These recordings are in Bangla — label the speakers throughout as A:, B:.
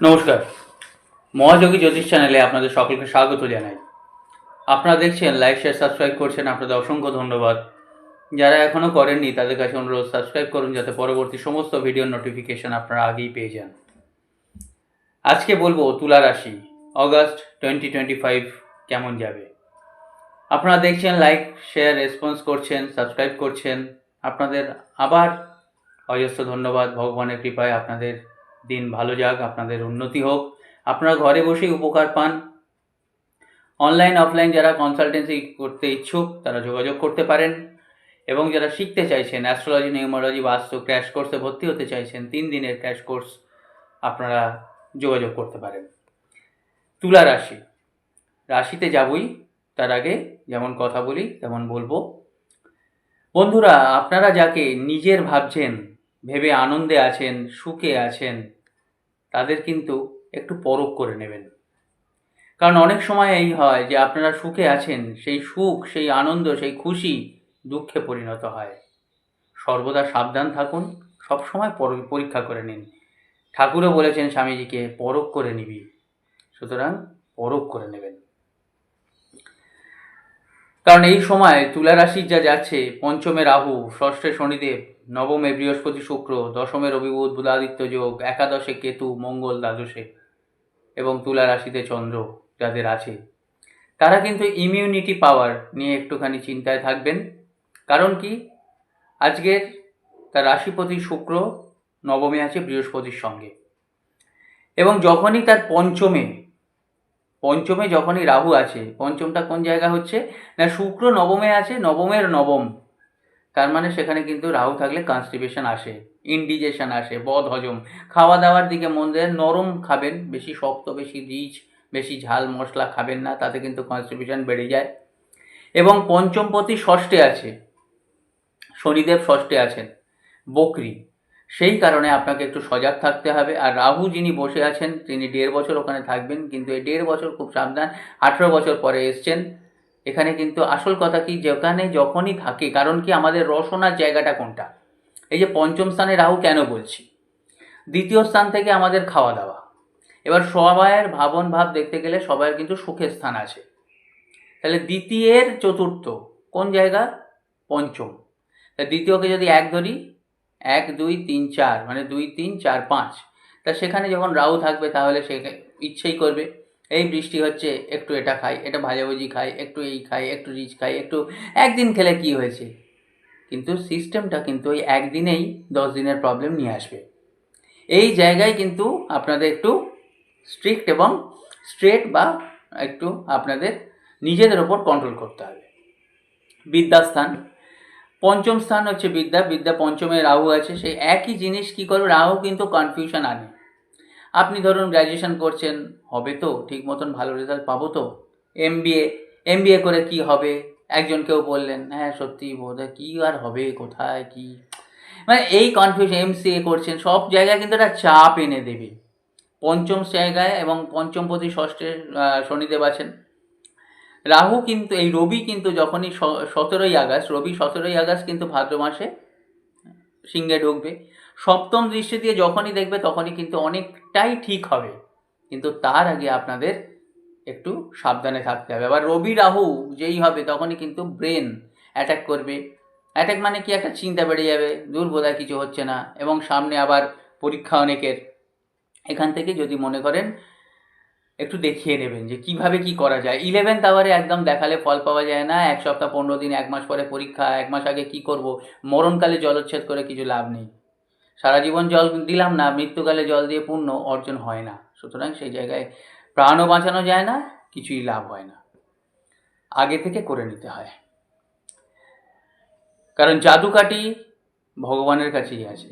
A: নমস্কার। মহাযোগী জ্যোতিষ চ্যানেলে আপনাদের সকলকে স্বাগত জানাই। আপনারা দেখছেন লাইক, শেয়ার, সাবস্ক্রাইব করছেন, আপনাদের অসংখ্য ধন্যবাদ। যারা এখনও করেননি, তাদের কাছে অনুরোধ, সাবস্ক্রাইব করুন যাতে পরবর্তী সমস্ত ভিডিওর নোটিফিকেশন আপনারা আগেই পেয়ে যান। আজকে বলব তুলা রাশি অগাস্ট টোয়েন্টি টোয়েন্টি ফাইভ কেমন যাবে? আপনারা দেখছেন লাইক, শেয়ার রেসপন্স করছেন, সাবস্ক্রাইব করছেন। আপনাদের আবার অজস্র ধন্যবাদ, ভগবানের কৃপায় আপনাদের দিন ভালো যাক, আপনাদের উন্নতি হোক। আপনারা ঘরে বসেই উপকার পান। অনলাইন অফলাইন যারা কনসালটেন্সি করতে ইচ্ছুক, তারা যোগাযোগ করতে পারেন। এবং যারা শিখতে চাইছেন অ্যাস্ট্রোলজি নিউমোলজি বাস্তু ক্র্যাশ কোর্সে ভর্তি হতে চাইছেন, তিন দিনের ক্র্যাশ কোর্স আপনারা যোগাযোগ করতে পারেন। তুলা রাশি। রাশিতে যাবই, তার আগে যেমন কথা বলি, তেমন বলব। বন্ধুরা, আপনারা যাকে নিজের ভাবছেন ভেবে আনন্দে আছেন, সুখে আছেন, তাদের কিন্তু একটু পরখ করে নেবেন। কারণ অনেক সময় এই হয় যে আপনারা সুখে আছেন, সেই সুখ, সেই আনন্দ, সেই খুশি দুঃখে পরিণত হয়। সর্বদা সাবধান থাকুন, সবসময় পর- পরীক্ষা করে নিন। ঠাকুরও বলেছেন স্বামীজিকে, পরখ করে নিবি। সুতরাং পরখ করে নেবেন। কারণ এই সময় তুলা রাশির যা যাচ্ছে, পঞ্চমে রাহু, ষষ্ঠে শনিদেব নবমে বৃহস্পতি শুক্র, দশমে রবি বুধ বুধাদিত্য যোগ, একাদশে কেতু, মঙ্গল দ্বাদশে এবং তুলা রাশিতে চন্দ্র যাদের আছে। তারা কিন্তু ইমিউনিটি পাওয়ার নিয়ে একটুখানি চিন্তায় থাকবেন। কারণ কি? আজকের তার রাশিপতি শুক্র নবমে আছে বৃহস্পতির সঙ্গে। এবং যখনই তার পঞ্চমে পঞ্চমে যখনই রাহু আছে, পঞ্চমটা কোন জায়গা হচ্ছে? না, শুক্র নবমে আছে, নবমের নবম তার মানে সেখানে কিন্তু রাহু থাকলে কনস্টিপেশন আসে ইন্ডিজেশন আসে, বদ হজম। খাওয়া দাওয়ার দিকে মন দেন নরম খাবেন, বেশি শক্ত, বেশি রিচ, বেশি ঝাল মশলা খাবেন না, তাতে কিন্তু কনস্টিপেশন বেড়ে যায়। এবং পঞ্চমপতি ষষ্ঠে আছে, শনিদেব ষষ্ঠে আছেন, বকরি। সেই কারণে আপনাকে একটু সজাগ থাকতে হবে। আর রাহু যিনি বসে আছেন, তিনি দেড় বছর ওখানে থাকবেন, কিন্তু এই দেড় বছর খুব সাবধান, আঠেরো বছর পরে এসছেন। এখানে কিন্তু আসল কথা কি? যেখানে যখনই থাকে, কারণ কি আমাদের রসনার জায়গাটা কোনটা? এই যে পঞ্চম স্থানে রাহু কেন বলছি? দ্বিতীয় স্থান থেকে আমাদের খাওয়া দাওয়া। এবার সবাইয়ের ভাবন ভাব দেখতে গেলে সবাইয়ের কিন্তু সুখের স্থান আছে। তাহলে দ্বিতীয়ের চতুর্থ কোন জায়গা? পঞ্চম। তা দ্বিতীয়কে যদি এক ধরি, এক, দুই, তিন, চার মানে দুই, তিন, চার, পাঁচ। তা সেখানে যখন রাহু থাকবে তাহলে সে ইচ্ছেই করবে। এই বৃষ্টি হচ্ছে, একটু এটা খাই, এটা ভাজাভুজি খাই, একটু এই খাই, একটু রিচ খাই, একটু একদিন খেলে কি হয়েছে? কিন্তু সিস্টেমটা কিন্তু ওই একদিনেই দশ দিনের প্রবলেম নিয়ে আসবে। এই জায়গায় কিন্তু আপনাদের একটু স্ট্রিক্ট এবং স্ট্রেট বা একটু আপনাদের নিজেদের ওপর কন্ট্রোল করতে হবে। বিদ্যাস্থান পঞ্চম স্থান হচ্ছে বিদ্যা বিদ্যা পঞ্চমে রাহু আছে। সেই একই জিনিস কি করবে? রাহু কিন্তু কনফিউশন আনে। আপনি ধরুন গ্র্যাজুয়েশন করছেন, হবে তো, ঠিক মতন ভালো রেজাল্ট পাবো তো? এম বিএ এম বিএ করে কি হবে? একজন কেউ বললেন হ্যাঁ সত্যি বোধ হয় কী আর হবে, কোথায় কি? মানে এই কনফিউশন এম সি এ করছেন, সব জায়গায় কিন্তু একটা চাপ এনে দেবে। পঞ্চম জায়গায় এবং পঞ্চমপতি ষষ্ঠের শনিদেব আছেন। রাহু কিন্তু, এই রবি কিন্তু যখনই সতেরোই আগস্ট, রবি সতেরোই আগস্ট কিন্তু ভাদ্র মাসে সিংহে ঢুকবে। সপ্তম দৃষ্টি দিয়ে যখনই দেখবে তখনই কিন্তু অনেকটাই ঠিক হবে। কিন্তু তার আগে আপনাদের একটু সাবধানে থাকতে হবে। আবার রবি রাহু যেই হবে তখনই কিন্তু ব্রেন অ্যাটাক করবে। অ্যাটাক মানে কি? একটা চিন্তা বেড়ে যাবে, দূর বোধহয় কিছু হচ্ছে না এবং সামনে আবার পরীক্ষা অনেকের। এখান থেকে যদি মনে করেন, একটু দেখিয়ে নেবেন যে কীভাবে কি করা যায়। ইলেভেন্থ আওয়ারে একদম দেখালে ফল পাওয়া যায় না। এক সপ্তাহ, পনেরো দিন, এক মাস পরে পরীক্ষা, এক মাস আগে কি করব? মরণকালে জলোচ্ছেদ করে কিছু লাভ নেই। সারা জীবন জল দিলাম না, মৃত্যুকালে জল দিয়ে পূর্ণ অর্জন হয় না। সুতরাং সেই জায়গায় প্রাণও বাঁচানো যায় না, কিছুই লাভ হয় না। আগে থেকে করে নিতে হয়। কারণ জাদুকাঠি ভগবানের কাছেই আছে।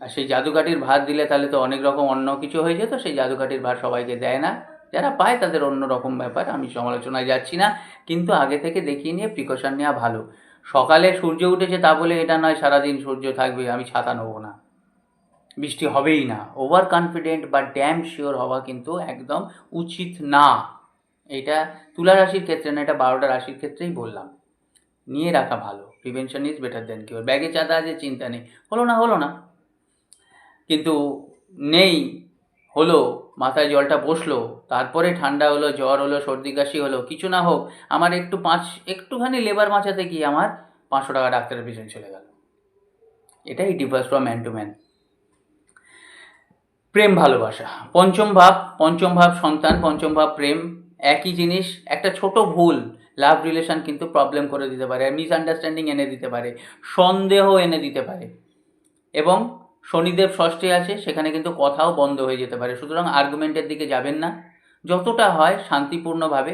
A: আর সেই জাদুকাঠির ভার দিলে তাহলে তো অনেক রকম অন্য কিছু হয়ে যেত, সেই জাদুকাঠির ভার সবাইকে দেয় না। যারা পায় তাদের অন্য রকম ব্যাপার, আমি সমালোচনায় যাচ্ছি না। কিন্তু আগে থেকে দেখিয়ে নিয়ে প্রিকশন নেওয়া ভালো। সকালে সূর্য উঠেছে তা বলে এটা নয় সারাদিন সূর্য থাকবে, আমি ছাতা নেব না। বৃষ্টি হবেই না। ওভার কনফিডেন্ট বা ড্যাম শিওর হওয়া কিন্তু একদম উচিত না। এটা তুলা রাশির ক্ষেত্রে না, এটা বারোটা রাশির ক্ষেত্রেই বললাম। নিয়ে রাখা ভালো। Prevention is better than cure ব্যাগে চাঁদা আছে, চিন্তা নেই। হলো না হলো না। কিন্তু নেই, হলো, মাথায় জলটা বসল, তারপরে ঠান্ডা হলো, জ্বর হলো, সর্দি কাশি হলো, কিছু না হোক, আমার একটু পাঁচ, একটুখানি লেবার বাঁচাতে গিয়ে আমার পাঁচশো টাকা ডাক্তারের পিছনে চলে গেল। এটাই differs from man to man প্রেম ভালোবাসা। পঞ্চম ভাব পঞ্চম ভাব সন্তান, পঞ্চম ভাব প্রেম, একই জিনিস, একটা ছোট ভুল লাভ রিলেশন কিন্তু প্রবলেম করে দিতে পারে মিসআন্ডারস্ট্যান্ডিং এনে দিতে পারে, সন্দেহ এনে দিতে পারে। এবং শনিদেব ষষ্ঠে আছে, সেখানে কিন্তু কথাও বন্ধ হয়ে যেতে পারে। সুতরাং আর্গুমেন্টের দিকে যাবেন না। যতটা হয় শান্তিপূর্ণভাবে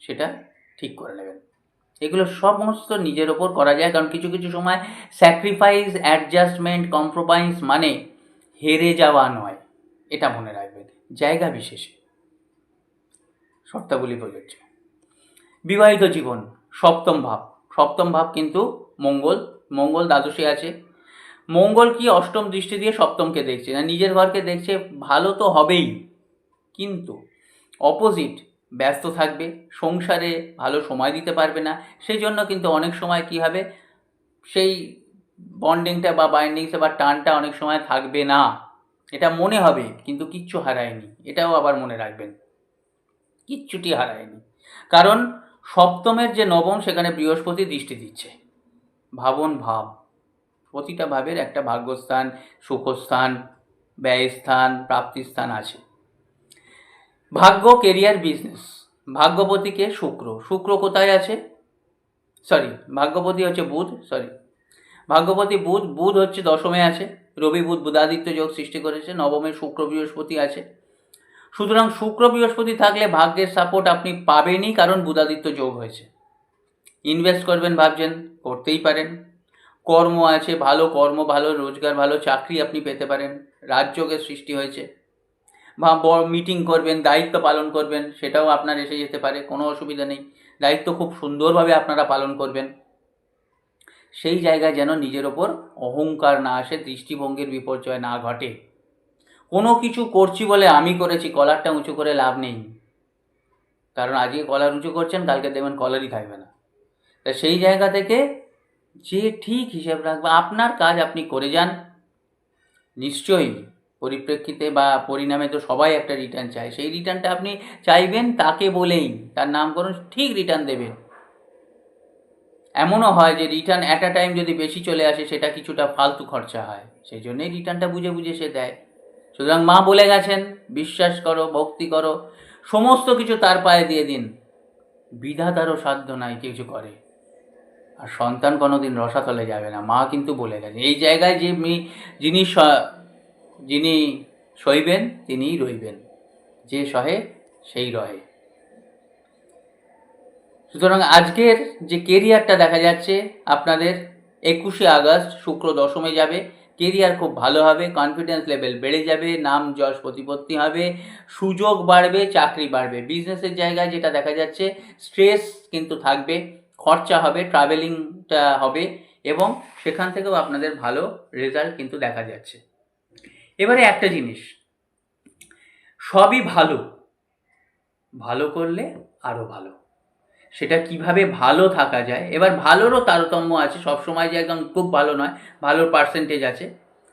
A: সেটা ঠিক করে নেবেন। এগুলো সমস্ত নিজের ওপর করা যায়, কারণ কিছু কিছু সময় স্যাক্রিফাইস অ্যাডজাস্টমেন্ট কম্প্রোমাইজ মানে হেরে যাওয়া নয়, এটা মনে রাখবেন, জায়গা বিশেষে। শর্তাবলী প্রযোজ্য। বিবাহিত জীবন, সপ্তম ভাব। সপ্তম ভাব কিন্তু মঙ্গল। মঙ্গল দ্বাদশে আছে। মঙ্গল কি অষ্টম দৃষ্টি দিয়ে সপ্তমকে দেখছে? না, নিজের ঘরকে দেখছে, ভালো তো হবেই। কিন্তু অপোজিট ব্যস্ত থাকবে, সংসারে ভালো সময় দিতে পারবে না। সেই জন্য কিন্তু অনেক সময় কি হবে? সেই বন্ডিংটা বা বাইন্ডিংসে বা টানটা অনেক সময় থাকবে না। এটা মনে হবে, কিন্তু কিচ্ছু হারায়নি। এটাও আবার মনে রাখবেন। কিচ্ছুটি হারায়নি। কারণ সপ্তমের যে নবম, সেখানে বৃহস্পতি দৃষ্টি দিচ্ছে। ভাবন ভাব। প্রতিটা ভাবের একটা ভাগ্যস্থান, সুখস্থান, ব্যয়স্থান, প্রাপ্তিস্থান আছে। ভাগ্য কেরিয়ার বিজনেস ভাগ্যপতিকে শুক্র। শুক্র কোথায় আছে? সরি ভাগ্যপতি হচ্ছে বুধ। সরি ভাগ্যপতি বুধ বুধ হচ্ছে দশমে আছে, রবি, বুধ বুধাদিত্য যোগ সৃষ্টি করেছে, নবমে শুক্র বৃহস্পতি আছে। সুতরাং শুক্র বৃহস্পতি থাকলে ভাগ্যের সাপোর্ট আপনি পাবেনই কারণ বুধাদিত্য যোগ হয়েছে। ইনভেস্ট করবেন ভাবছেন, করতেই পারেন। কর্ম আছে, ভালো কর্ম, ভালো রোজগার, ভালো চাকরি আপনি পেতে পারেন, রাজযোগের সৃষ্টি হয়েছে। বা বড় মিটিং করবেন, দায়িত্ব পালন করবেন, সেটাও আপনার এসে যেতে পারে, কোনো অসুবিধা নেই। দায়িত্ব খুব সুন্দরভাবে আপনারা পালন করবেন। সেই জায়গায় যেন নিজের ওপর অহংকার না আসে, দৃষ্টিভঙ্গির বিপর্যয় না ঘটে। কোনো কিছু করছি বলে আমি করেছি, কলারটা উঁচু করে লাভ নেই। কারণ আজকে কলার উঁচু করছেন, কালকে দেখবেন কলারই থাকবে না। তা সেই জায়গা থেকে যে ঠিক হিসেব রাখবে, আপনার কাজ আপনি করে যান। নিশ্চয়ই পরিপ্রেক্ষিতে বা পরিণামে তো সবাই একটা রিটার্ন চায়। সেই রিটার্নটা আপনি চাইবেন তাকে বলেই। তার নাম করুন, ঠিক রিটার্ন দেবেন। এমনও হয় যে রিটার্ন অ্যাট আ টাইম যদি বেশি চলে আসে, সেটা কিছুটা ফালতু খরচা হয়। সেই জন্যেই রিটার্নটা বুঝে বুঝে সে দেয়। সুতরাং মা বলে গেছেন, বিশ্বাস করো, ভক্তি করো, সমস্ত কিছু তার পায়ে দিয়ে দিন। বিধাতারও সাধ্য নাই কিছু করে। আর সন্তান কোনোদিন রসাতলে যাবে না। মা কিন্তু বলে গেছে এই জায়গায় যে মি, যিনি যিনি সইবেন, তিনিই রইবেন। যে সহে, সেই রহে। সুতরাং আজকের যে কেরিয়ারটা দেখা যাচ্ছে, আপনাদের একুশে আগস্ট শুক্র দশমে যাবে। কেরিয়ার খুব ভালো হবে কনফিডেন্স লেভেল বেড়ে যাবে, নাম যশ প্রতিপত্তি হবে, সুযোগ বাড়বে, চাকরি বাড়বে। বিজনেসের জায়গায় যেটা দেখা যাচ্ছে স্ট্রেস কিন্তু থাকবে, খরচা হবে ট্রাভেলিংটা হবে এবং সেখান থেকেও আপনাদের ভালো রেজাল্ট কিন্তু দেখা যাচ্ছে। এবারে একটা জিনিস, সবই ভালো ভালো করলে আরও ভালো। সেটা কীভাবে ভালো থাকা যায়। এবার ভালোরও তারতম্য আছে সব সময় যে একদম খুব ভালো নয়, ভালোর পার্সেন্টেজ আছে।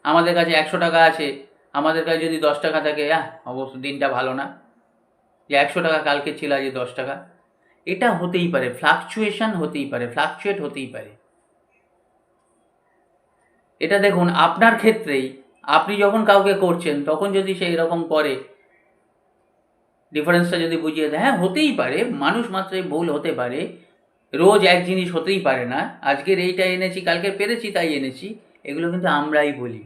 A: আমাদের কাছে একশো টাকা আছে, আমাদের কাছে যদি দশ টাকা থাকে হ্যাঁ অবশ্য দিনটা ভালো না। যে একশো টাকা কালকে ছিল, আজ দশ টাকা। এটা হতেই পারে ফ্লাকচুয়েশন হতেই পারে ফ্লাকচুয়েট হতেই পারে। এটা দেখুন, আপনার ক্ষেত্রেই, আপনি যখন কাউকে করছেন, তখন যদি সেই রকম করে ডিফারেন্সটা যদি বুঝিয়ে দেয় হ্যাঁ হতেই পারে, মানুষ মাত্রই ভুল হতে পারে, রোজ এক জিনিস হতেই পারে না, আজকের এইটা এনেছি, কালকে পেরেছি, তাই এনেছি, এগুলো কিন্তু আমরাই বলি।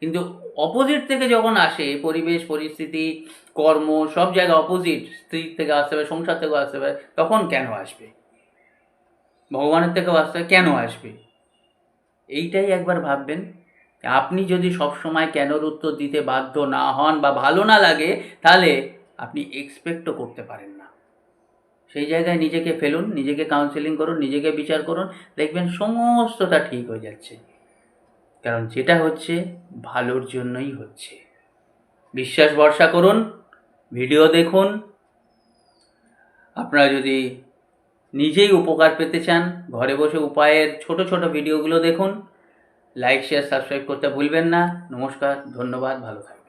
A: কিন্তু অপোজিট থেকে যখন আসে, পরিবেশ, পরিস্থিতি, কর্ম, সব জায়গায় অপোজিট স্ত্রী থেকে আসতে পারে, সংসার থেকেও আসতে পারে, তখন কেন আসবে? ভগবানের থেকেও আসতে কেন আসবে? এইটাই একবার ভাববেন। আপনি যদি সবসময় কেনর উত্তর দিতে বাধ্য না হন বা ভালো না লাগে, তাহলে আপনি এক্সপেক্টও করতে পারেন না। সেই জায়গায় নিজেকে ফেলুন, নিজেকে কাউন্সেলিং করুন, নিজেকে বিচার করুন, দেখবেন সমস্তটা ঠিক হয়ে যাচ্ছে। কারণ যেটা হচ্ছে, ভালোর জন্যই হচ্ছে। বিশ্বাস ভরসা করুন ভিডিও দেখুন। আপনারা যদি নিজেই উপকার পেতে চান, ঘরে বসে উপায়ের ছোট ছোট ভিডিওগুলো দেখুন। লাইক শেয়ার সাবস্ক্রাইব করতে ভুলবেন না। নমস্কার, ধন্যবাদ, ভালো থাকবেন।